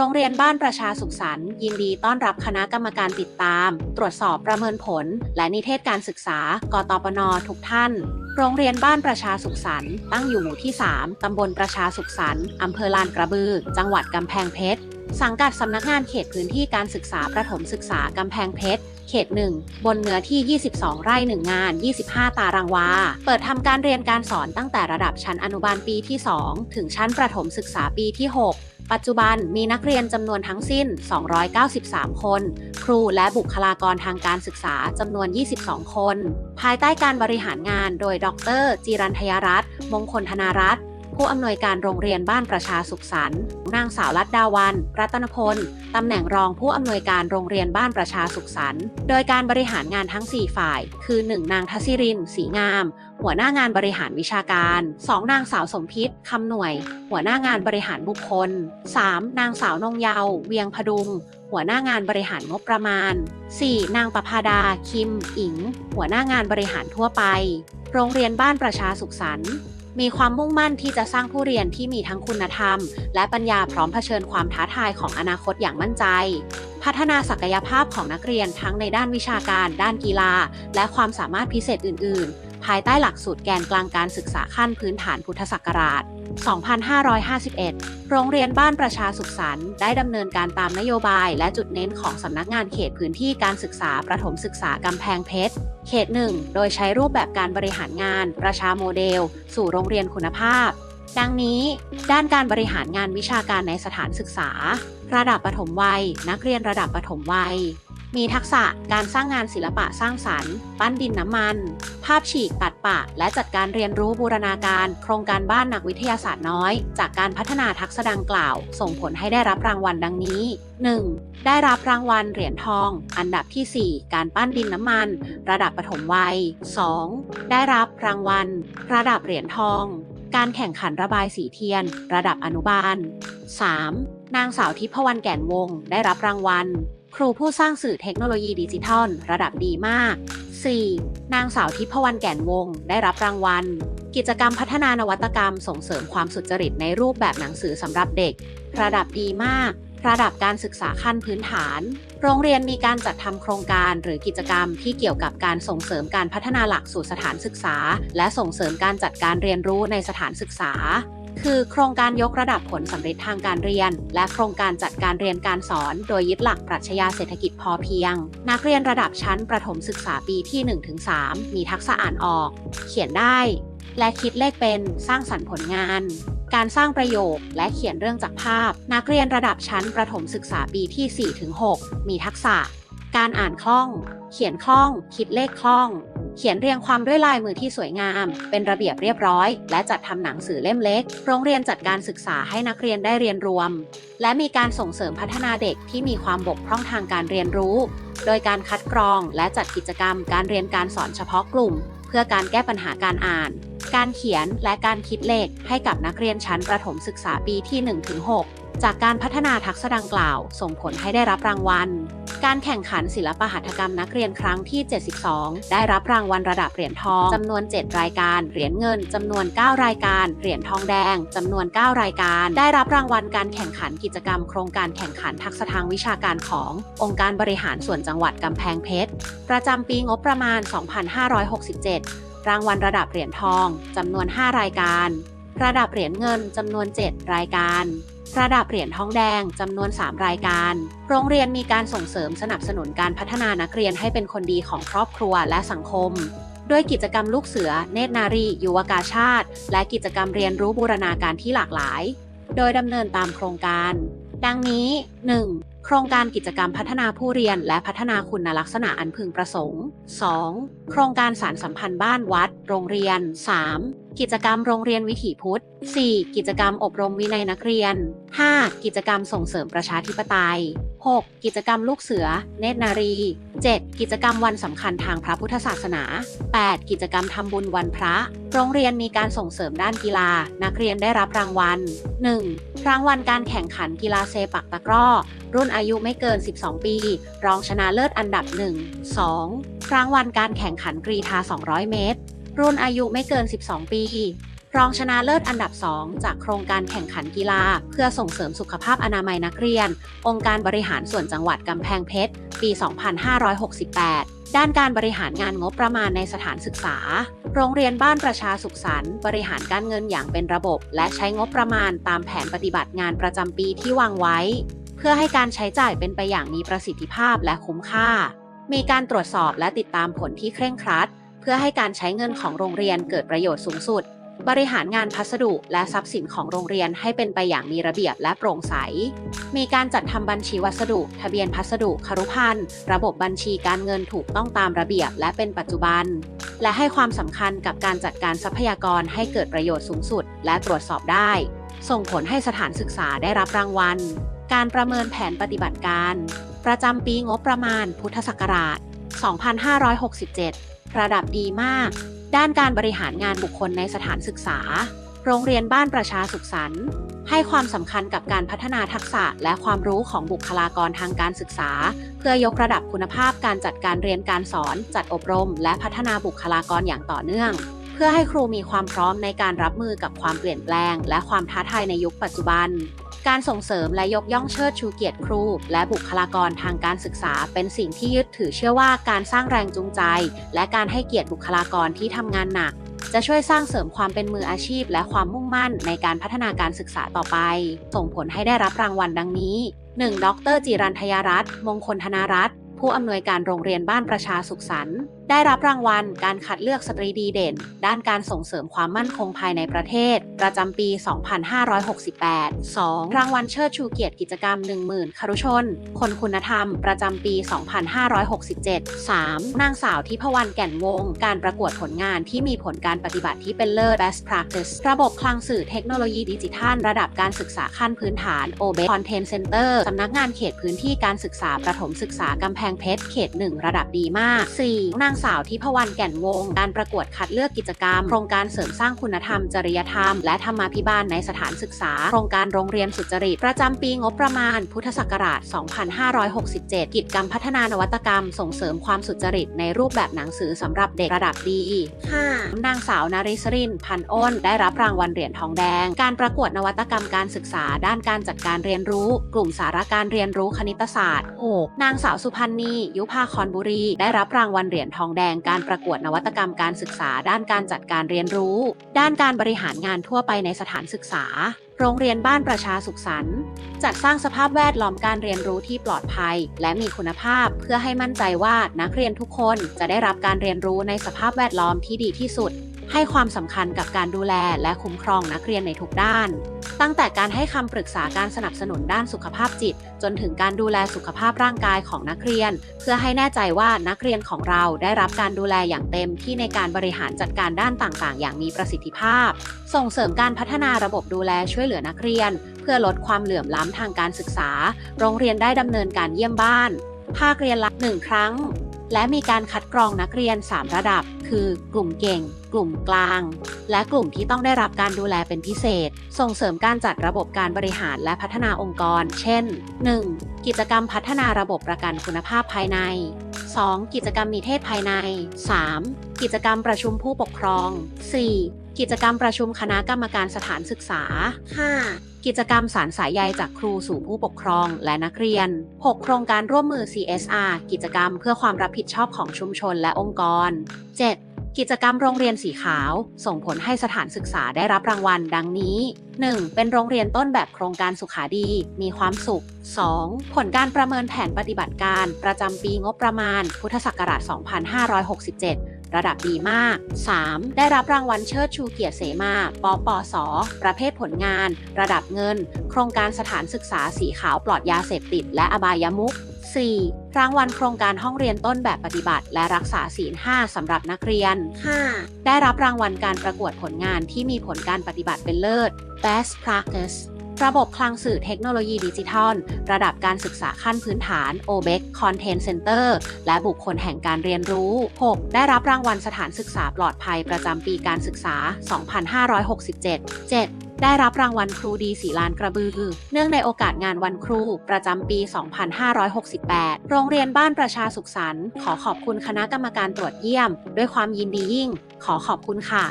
โรงเรียนบ้านประชาสุขสันต์ยินดีต้อนรับคณะกรรมการติดตาม ตรวจสอบประเมินผล และนิเทศการศึกษากตปนทุกท่าน โรงเรียนบ้านประชาสุขสันต์ตั้งอยู่หมู่ที่ 3 ตำบลประชาสุขสันต์อำเภอลานกระบือ จังหวัดกำแพงเพชร สังกัดสำนักงานเขตพื้นที่การศึกษาประถมศึกษากำแพงเพชรเขต 1 บนเนื้อที่ 22 ไร่ 1 งาน 25 ตารางวา เปิดทำการเรียนการสอนตั้งแต่ระดับชั้นอนุบาลปีที่ 2 ถึงชั้นประถมศึกษาปีที่ 6 ปัจจุบันมีนักเรียนจำนวนทั้งสิ้น 293 คน ครูและบุคลากรทางการศึกษาจำนวน 22 คน ภายใต้การบริหารงานโดยดรจีรันทยรัตน์มงคลธนารัตน์ ผู้อำนวยการโรงเรียนบ้านประชาสุขสันต์นางสาวรัตดาวัน รัตนพลตำแหน่งรองผู้อำนวยการโรงเรียนบ้านประชาสุขสันต์โดยการบริหารงานทั้ง 4 ฝ่าย คือ 1 นางทัศิรินสีงาม หัวหน้างานบริหารวิชาการ 2 นางสาวสมพิษคำหน่วย หัวหน้างานบริหารบุคคล 3 นางสาวนงเยาว์เวียงพดุงหัวหน้างานบริหารงบประมาณ 4 นางประภาดา คิม อิง หัวหน้างานบริหารทั่วไป โรงเรียนบ้านประชาสุขสันต์ มีความมุ่งมั่นที่จะสร้างผู้เรียนที่มีทั้งคุณธรรม และปัญญาพร้อมเผชิญความท้าทายของอนาคตอย่างมั่นใจ พัฒนาศักยภาพของนักเรียนทั้งในด้านวิชาการ ด้านกีฬา และความสามารถพิเศษอื่น ๆ ภายใต้หลักสูตรแกนกลางการศึกษาขั้นพื้นฐานพุทธศักราช 2551 โรงเรียนบ้านประชาสุขสันต์ได้ดำเนินการตามนโยบายและจุดเน้นของสำนักงานเขตพื้นที่การศึกษาประถมศึกษากำแพงเพชร เขตหนึ่งโดยใช้รูปแบบการบริหารงาน ประชาโมเดล สู่โรงเรียนคุณภาพ ดังนี้ ด้านการบริหารงานวิชาการในสถานศึกษา ระดับปฐมวัย นักเรียนระดับปฐมวัย มีทักษะการสร้างงานศิลปะสร้างสรรค์ ปั้นดินน้ำมัน ภาพฉีกตัดปะ และจัดการเรียนรู้บูรณาการ โครงการบ้านนักวิทยาศาสตร์น้อย จากการพัฒนาทักษะดังกล่าว ส่งผลให้ได้รับรางวัลดังนี้ 1. ได้รับรางวัลเหรียญทอง อันดับที่ 4 การปั้นดินน้ำมัน ระดับปฐมวัย 2. ได้รับรางวัล ระดับเหรียญทอง การแข่งขันระบายสีเทียน ระดับอนุบาล 3. นางสาวทิพวรรณแก่นวงศ์ได้รับรางวัล ครูผู้สร้างสื่อเทคโนโลยีดิจิทัล ระดับดีมาก 4. นางสาวทิพวรรณแก่นวง ได้รับรางวัล กิจกรรมพัฒนานวัตกรรมส่งเสริมความสุจริตในรูปแบบหนังสือสำหรับเด็ก ระดับดีมาก ระดับการศึกษาขั้นพื้นฐาน โรงเรียนมีการจัดทำโครงการหรือกิจกรรมที่เกี่ยวกับการส่งเสริมการพัฒนาหลักสู่สถานศึกษา และส่งเสริมการจัดการเรียนรู้ในสถานศึกษา คือโครงการยกระดับผลสำเร็จทางการเรียน และโครงการจัดการเรียนการสอน โดยยึดหลักปรัชญาเศรษฐกิจพอเพียง นักเรียนระดับชั้นประถมศึกษาปีที่ 1-3 มีทักษะอ่านออก เขียนได้ และคิดเลขเป็นสร้างสรรค์ผลงานการสร้างประโยคและเขียนเรื่องจากภาพ นักเรียนระดับชั้นประถมศึกษาปีที่ 4-6 มีทักษะ การอ่านคล่อง เขียนคล่อง คิดเลขคล่อง เขียนเรียงความด้วยลายมือที่สวยงาม เป็นระเบียบเรียบร้อย และจัดทำหนังสือเล่มเล็ก โรงเรียนจัดการศึกษาให้นักเรียนได้เรียนรวม และมีการส่งเสริมพัฒนาเด็กที่มีความบกพร่องทางการเรียนรู้ โดยการคัดกรองและจัดกิจกรรม การเรียนการสอนเฉพาะกลุ่ม เพื่อการแก้ปัญหาการอ่าน การเขียนและการคิดเลขให้กับนักเรียนชั้นประถมศึกษาปีที่ 1-6 จากการพัฒนาทักษะดังกล่าว ส่งผลให้ได้รับรางวัล การแข่งขันศิลปหัตถกรรมนักเรียนครั้งที่ 72 ได้รับรางวัลระดับเหรียญทองจำนวน 7 รายการ เหรียญเงินจำนวน 9 รายการ เหรียญทองแดงจำนวน 9 รายการ ได้รับรางวัลการแข่งขันกิจกรรม โครงการแข่งขันทักษะทางวิชาการของ องค์การบริหารส่วนจังหวัดกำแพงเพชร ประจำปีงบประมาณ 2567 รางวัลระดับเหรียญทองจำนวน 5 รายการ ระดับเหรียญเงินจำนวน 7 รายการ ระดับเหรียญทองแดงจำนวน 3 รายการ โรงเรียนมีการส่งเสริมสนับสนุนการพัฒนานักเรียนให้เป็นคนดีของครอบครัวและสังคม ด้วยกิจกรรมลูกเสือ เนตรนารี ยุวกาชาติ และกิจกรรมเรียนรู้บูรณาการที่หลากหลาย โดยดำเนินตามโครงการ ดังนี้ 1. โครงการกิจกรรมพัฒนาผู้เรียนและพัฒนาคุณลักษณะอันพึงประสงค์ 2. โครงการสารสัมพันธ์บ้านวัด โรงเรียน 3. กิจกรรมโรงเรียนวิถีพุทธ 4. กิจกรรมอบรมวินัยนักเรียน 5. กิจกรรมส่งเสริมประชาธิปไตย 6. กิจกรรมลูกเสือ เนตรนารี 7. กิจกรรมวันสำคัญทางพระพุทธศาสนา 8. กิจกรรมทำบุญวันพระ โรงเรียนมีการส่งเสริมด้านกีฬา นักเรียนได้รับรางวัล 1. รางวัลการแข่งขันกีฬาเซปักตะกร้อ รุ่นอายุไม่เกิน 12 ปี รองชนะเลิศอันดับ 1 2. รางวัลการแข่งขันกรีฑา200 เมตร รุ่นอายุไม่เกิน 12 ปี รองชนะเลิศอันดับ 2 จากโครงการแข่งขันกีฬา เพื่อส่งเสริมสุขภาพอนามัยนักเรียน องค์การบริหารส่วนจังหวัดกำแพงเพชร ปี 2568ด้านการบริหารงานงบประมาณในสถานศึกษา โรงเรียนบ้านประชาสุขสันต์บริหารการเงินอย่างเป็นระบบ และใช้งบประมาณตามแผนปฏิบัติงานประจำปีที่วางไว้ เพื่อให้การใช้จ่ายเป็นไปอย่างมีประสิทธิภาพและคุ้มค่า มีการตรวจสอบและติดตามผลที่เคร่งครัด พื่อให้การใช้เงินของโรงเรียนเกิดประโยชน์สูงสุด บริหารงานพัสดุและทรัพย์สินของโรงเรียนให้เป็นไปอย่างมีระเบียบและโปร่งใส มีการจัดทำบัญชีวัสดุ ทะเบียนพัสดุคารุพันธ์ระบบบัญชีการเงินถูกต้องตามระเบียบและเป็นปัจจุบัน และให้ความสำคัญกับการจัดการทรัพยากรให้เกิดประโยชน์สูงสุด และตรวจสอบได้ ส่งผลให้สถานศึกษาได้รับรางวัล การประเมินแผนปฏิบัติการ ประจำปีงบประมาณพุทธศักราช 2567 ระดับดีมาก ด้านการบริหารงานบุคคลในสถานศึกษา โรงเรียนบ้านประชาสุขสันต์ให้ความสำคัญกับการพัฒนาทักษะและความรู้ของบุคลากรทางการศึกษา เพื่อยกระดับคุณภาพการจัดการเรียนการสอน จัดอบรม และพัฒนาบุคลากรอย่างต่อเนื่อง เพื่อให้ครูมีความพร้อมในการรับมือกับความเปลี่ยนแปลง และความท้าทายในยุคปัจจุบัน การส่งเสริมและยกย่องเชิดชูเกียรติครู และบุคลากรทางการศึกษา เป็นสิ่งที่ยึดถือเชื่อว่าการสร้างแรงจูงใจ และการให้เกียรติบุคลากรที่ทำงานหนัก จะช่วยสร้างเสริมความเป็นมืออาชีพ และความมุ่งมั่นในการพัฒนาการศึกษาต่อไป ส่งผลให้ได้รับรางวัลดังนี้ 1. ดรจิรันทยรัตน์มงคลธนารัตน์ผู้อำนวยการโรงเรียนบ้านประชาสุขสันต์ ได้รับรางวัลการคัดเลือกสตรีดีเด่น ด้านการส่งเสริมความมั่นคงภายในประเทศ ประจำปี 2568 2. รางวัลเชิดชูเกียรติกิจกรรม 10,000คารุชน คนคุณธรรม ประจำปี 2567 3. นางสาวทิพวรรณแก่นวง การประกวดผลงานที่มีผลการปฏิบัติที่เป็นเลิศ Best Practice ระบบคลังสื่อเทคโนโลยีดิจิทัล ระดับการศึกษาขั้นพื้นฐาน OB Content Center สำนักงานเขตพื้นที่การศึกษาประถมศึกษากำแพงเพชรเขต 1 ระดับดีมาก 4. นางสาวทิพวรรณแก่นวง การประกวดคัดเลือกกิจกรรม โครงการเสริมสร้างคุณธรรม จริยธรรม และธรรมาภิบาลในสถานศึกษา โครงการโรงเรียนสุจริต ประจำปีงบประมาณ พุทธศักราช 2567 กิจกรรมพัฒนานวัตกรรม ส่งเสริมความสุจริตในรูปแบบหนังสือสำหรับเด็กระดับดี 5. นางสาวนาริสริน พันอ้น ได้รับรางวัลเหรียญทองแดง การประกวดนวัตกรรมการศึกษา ด้านการจัดการเรียนรู้ กลุ่มสาระการเรียนรู้คณิตศาสตร์ 6. นางสาวสุพันธ์นียุพาคอนบุรี ได้รับรางวัลเหรียญทองแดงการประกวดนวัตกรรมการศึกษาด้านการจัดการเรียนรู้ ด้านการบริหารงานทั่วไปในสถานศึกษา โรงเรียนบ้านประชาสุขสันต์จัดสร้างสภาพแวดล้อมการเรียนรู้ที่ปลอดภัย และมีคุณภาพเพื่อให้มั่นใจว่านักเรียนทุกคนจะได้รับการเรียนรู้ในสภาพแวดล้อมที่ดีที่สุด ให้ความสำคัญกับการดูแลและคุ้มครองนักเรียนในทุกด้าน ตั้งแต่การให้คำปรึกษาการสนับสนุนด้านสุขภาพจิต จนถึงการดูแลสุขภาพร่างกายของนักเรียน เพื่อให้แน่ใจว่านักเรียนของเราได้รับการดูแลอย่างเต็มที่ในการบริหารจัดการด้านต่างๆ อย่างมีประสิทธิภาพ ส่งเสริมการพัฒนาระบบดูแลช่วยเหลือนักเรียน เพื่อลดความเหลื่อมล้ำทางการศึกษา โรงเรียนได้ดำเนินการเยี่ยมบ้าน ภาคเรียนละหนึ่งครั้ง และมีการคัดกรองนักเรียน 3 ระดับ คือกลุ่มเก่ง กลุ่มกลาง และกลุ่มที่ต้องได้รับการดูแลเป็นพิเศษ ส่งเสริมการจัดระบบการบริหารและพัฒนาองค์กร เช่น 1. กิจกรรมพัฒนาระบบประกันคุณภาพภายใน 2. กิจกรรมนิเทศภายใน 3. กิจกรรมประชุมผู้ปกครอง 4. กิจกรรมประชุมคณะกรรมการสถานศึกษา 5. กิจกรรมสารสายใยจากครูสู่ผู้ปกครองและนักเรียน 6. โครงการร่วมมือ CSR กิจกรรมเพื่อความรับผิดชอบของชุมชนและองค์กร 7. กิจกรรมโรงเรียนสีขาว ส่งผลให้สถานศึกษาได้รับรางวัลดังนี้ 1. เป็นโรงเรียนต้นแบบโครงการสุขาดี มีความสุข 2. ผลการประเมินแผนปฏิบัติการ ประจำปีงบประมาณ พุทธศักราช 2567 ระดับดีมาก 3. ได้รับรางวัลเชิดชูเกียรติเสมา ปปส ประเภทผลงาน ระดับเงิน โครงการสถานศึกษาสีขาวปลอดยาเสพติด และอบายมุข 4. รางวัลโครงการห้องเรียนต้นแบบปฏิบัติ และรักษาศีล 5 สำหรับนักเรียน 5. ได้รับรางวัลการประกวดผลงานที่มีผลการปฏิบัติเป็นเลิศ Best Practice ระบบคลังสื่อเทคโนโลยีดิจิทัล ระดับการศึกษาขั้นพื้นฐาน OBEC Content Center และบุคคลแห่งการเรียนรู้ 6. ได้รับรางวัลสถานศึกษาปลอดภัยประจำปีการศึกษา 2567 7. ได้รับรางวัลครูดีสีลานกระบือ เนื่องในโอกาสงานวันครูประจำปี 2568 โรงเรียนบ้านประชาสุขสันต์ขอขอบคุณคณะกรรมการตรวจเยี่ยม ด้วยความยินดียิ่ง ขอขอบคุณค่ะ